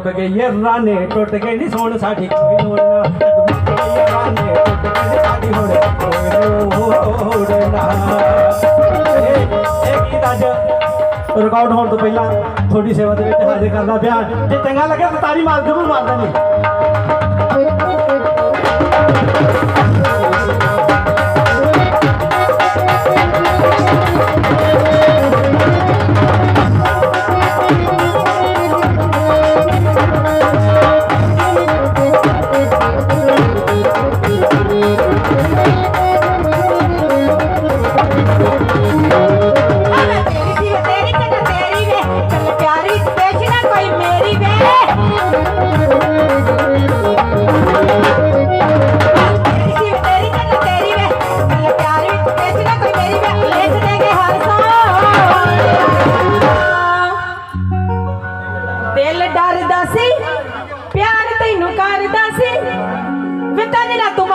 ਮੁੱਕ ਗਈ ਰਾਨੇ ਟੁੱਟ ਗਈ ਨੀ ਸੋਣ ਸਾਡੀ ਕੋਈ ਲੋੜ ਨਾ ਮੁੱਕ ਗਈ ਰਾਨੇ ਟੁੱਟ ਗਈ ਨੀ ਸਾਡੀ ਹੁਣ ਕੋਈ ਲੋੜ ਨਾ। ਇਹ ਗੀਤ ਅੱਜ ਰਿਕਾਰਡ ਹੋਣ ਤੋਂ ਪਹਿਲਾਂ ਤੁਹਾਡੀ ਸੇਵਾ ਦੇ ਵਿੱਚ ਹਾਜ਼ਰ ਕਰਦਾ ਪਿਆ। ਜੇ ਚੰਗਾ ਲੱਗਿਆ ਤਾਂ ਤਾਰੀ ਮਾਰ, ਜ਼ਰੂਰ ਮਾਰਦਾ ਨਹੀਂ ਦਿਲ ਸੀ। ਪਿਆਰ ਤੈਨੂੰ ਕਰਦਾ ਸੀ। ਵੇ ਤੈਨੂੰ ਨਾ ਤੂੰ